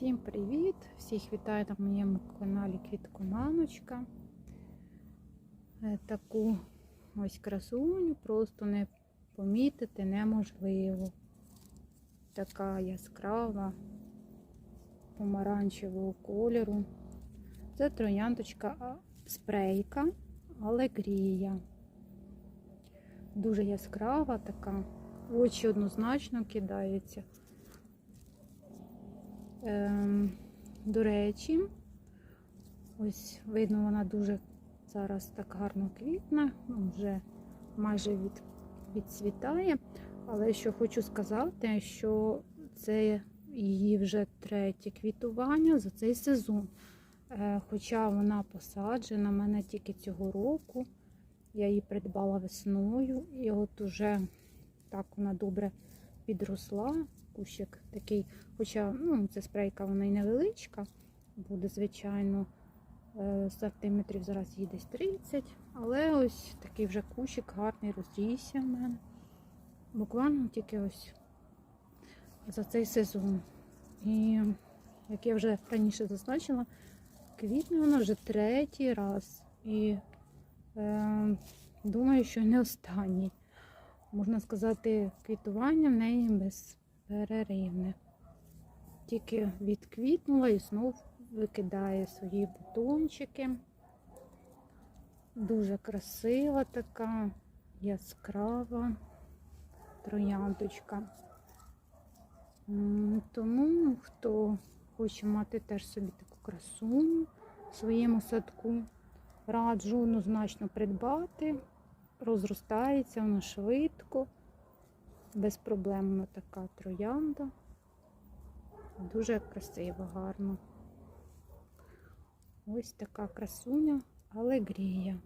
Всім привіт! Всіх вітаю на моєму каналі Квіткоманочка. Е, Таку ось красуню просто не помітити неможливо. Така яскрава помаранчевого кольору. Це трояндочка а, спрейка Алегрія. Дуже яскрава така, очі однозначно кидається. Ем, до речі, ось видно, вона дуже зараз так гарно квітне, ну, вже майже від, відцвітає. Але що хочу сказати, що це її вже третє квітування за цей сезон. Е, хоча вона посаджена мене тільки цього року. Я її придбала весною, і от уже так вона добре підросла. Кущик такий, хоча ну, це спрейка, вона і невеличка, буде, звичайно, е, сантиметрів зараз їй десь 30, але ось такий вже кущик гарний розрісся в мене. Буквально тільки ось за цей сезон. І як я вже раніше зазначила, квітне вона вже третій раз. І е, думаю, що не останній. Можна сказати, квітування в неї безперервне. Тільки відквітнула і знов викидає свої бутончики. Дуже красива така, яскрава трояндочка. Тому, хто хоче мати теж собі таку красу в своєму садку, раджу однозначно придбати. Розростається воно швидко, безпроблемно така троянда. Дуже красиво, гарно. Ось така красуня, алегрія.